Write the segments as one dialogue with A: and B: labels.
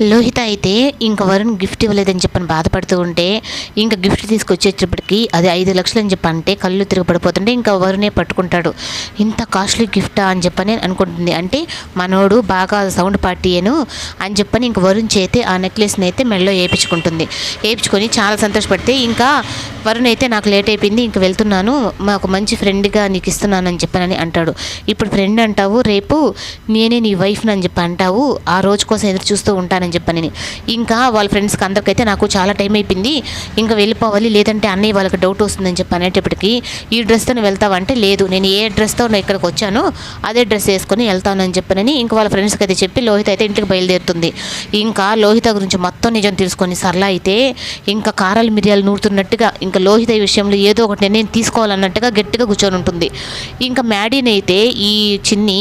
A: లోహిత అయితే ఇంక వరుణ్ గిఫ్ట్ ఇవ్వలేదని చెప్పని బాధపడుతూ ఉంటే ఇంకా గిఫ్ట్ తీసుకొచ్చేటప్పటికి అది ఐదు లక్షలు అని చెప్పి అంటే కళ్ళు తిరగబడిపోతుంటే ఇంకా వరుణే పట్టుకుంటాడు. ఇంత కాస్ట్లీ గిఫ్టా అని చెప్పని అనుకుంటుంది. అంటే మనోడు బాగా సౌండ్ పార్టీయేను అని చెప్పని ఇంక వరుణ్ చేతే ఆ నెక్లెస్ని అయితే మెడలో వేయించుకుంటుంది వేయించుకొని చాలా సంతోషపడితే ఇంకా వరుణ్ అయితే నాకు లేట్ అయిపోయింది ఇంక వెళ్తున్నాను మాకు మంచి ఫ్రెండ్గా నీకు ఇస్తున్నాను అని చెప్పనని అంటాడు. ఇప్పుడు ఫ్రెండ్ అంటావు రేపు నేనే నీ వైఫ్ని అని చెప్పి అంటావు ఆ రోజు కోసం ఎదురు చూస్తూ ఉంటాను అని చెప్పని ఇంకా వాళ్ళ ఫ్రెండ్స్కి అందరికైతే నాకు చాలా టైం అయిపోయింది. ఇంకా వెళ్ళిపోవాలి లేదంటే అన్నయ్య వాళ్ళకి డౌట్ వస్తుందని చెప్పి అనేటప్పటికి ఈ డ్రెస్తో వెళ్తావంటే లేదు. నేను ఏ డ్రెస్తో ఇక్కడికి వచ్చానో అదే డ్రెస్ వేసుకొని వెళ్తానని చెప్పనని ఇంకా వాళ్ళ ఫ్రెండ్స్కి అయితే చెప్పి లోహిత అయితే ఇంటికి బయలుదేరుతుంది. ఇంకా లోహిత గురించి మొత్తం నిజం తెలుసుకొని సరళ అయితే ఇంకా కారాలు మిరియాలు నూరుతున్నట్టుగా ఇంకా లోహిత విషయంలో ఏదో ఒకటి నిర్ణయం తీసుకోవాలన్నట్టుగా గట్టిగా కూర్చొని ఉంటుంది. ఇంకా మ్యాడీని అయితే ఈ చిన్ని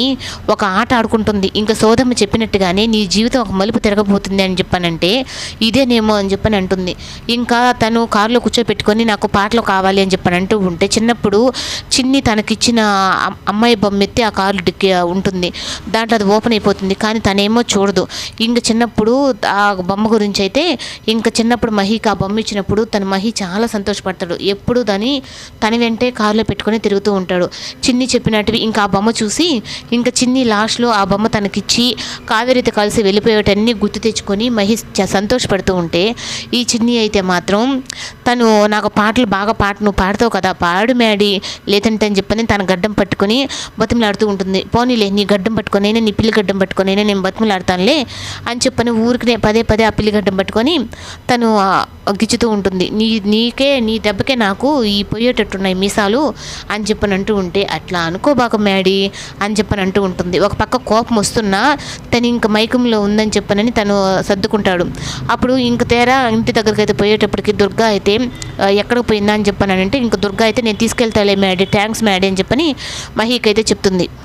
A: ఒక ఆట ఆడుకుంటుంది. ఇంకా సోదమ్మ చెప్పినట్టుగానే నీ జీవితం ఒక మలుపు తిరగబోతుంది అని చెప్పానంటే ఇదేనేమో అని చెప్పని అంటుంది. ఇంకా తను కారులో కూర్చోపెట్టుకొని నాకు పాటలు కావాలి అని చెప్పని అంటూ ఉంటే చిన్నప్పుడు చిన్ని తనకిచ్చిన అమ్మాయి బొమ్మ ఎత్తి ఆ కారు డిక్కి ఉంటుంది. దాంట్లో అది ఓపెన్ అయిపోతుంది కానీ తనేమో చూడదు. ఇంకా చిన్నప్పుడు ఆ బొమ్మ గురించి అయితే ఇంకా చిన్నప్పుడు మహికి ఆ బొమ్మ ఇచ్చినప్పుడు తన మహి చాలా సంతోషపడతాడు. ఎప్పుడు దాన్ని తన వెంటే కారులో పెట్టుకొని తిరుగుతూ ఉంటాడు. చిన్ని చెప్పినట్టువి ఇంకా ఆ బొమ్మ చూసి ఇంకా చిన్ని లాస్ట్లో ఆ బొమ్మ తనకిచ్చి కావేరితో కలిసి వెళ్ళిపోయేటన్ని గుర్తు తెచ్చుకొని మహేష్ చ- సంతోషపడుతూ ఉంటే ఈ చిన్ని అయితే మాత్రం తను నాకు పాటలు బాగా పాట నువ్వు పాడతావు కదా పాడు మేడి లేదంటే అని చెప్పని తన గడ్డం పట్టుకొని బతిమలాడుతూ ఉంటుంది. పోనీలే నీ గడ్డం పట్టుకొనైనా నీ పిల్లి గడ్డం పట్టుకొనైనా నేను బతిమలాడతానులే అని చెప్పని ఊరికినే పదే పదే ఆ పిల్లి గడ్డం పట్టుకొని తను గిచ్చుతూ ఉంటుంది. నీ నీకే నీ దెబ్బకే నాకు ఈ పోయేటట్టున్నాయి మీసాలు అని చెప్పని అంటూ ఉంటే అట్లా అనుకోబాక మేడి అని చెప్పని అంటూ ఉంటుంది. ఒక పక్క కోపం వస్తున్నా తను ఇంక మైకంలో ఉందని చెప్పనని తను సర్దుకుంటాడు. అప్పుడు ఇంక తేరా ఇంటి దగ్గరికి అయితే పోయేటప్పటికి దుర్గా అయితే ఎక్కడికి పోయిందా? అని చెప్పానంటే ఇంక దుర్గా అయితే నేను తీసుకెళ్తాలే మ్యాడీ థ్యాంక్స్ మ్యాడీ అని చెప్పని మహీకి అయితే చెప్తుంది.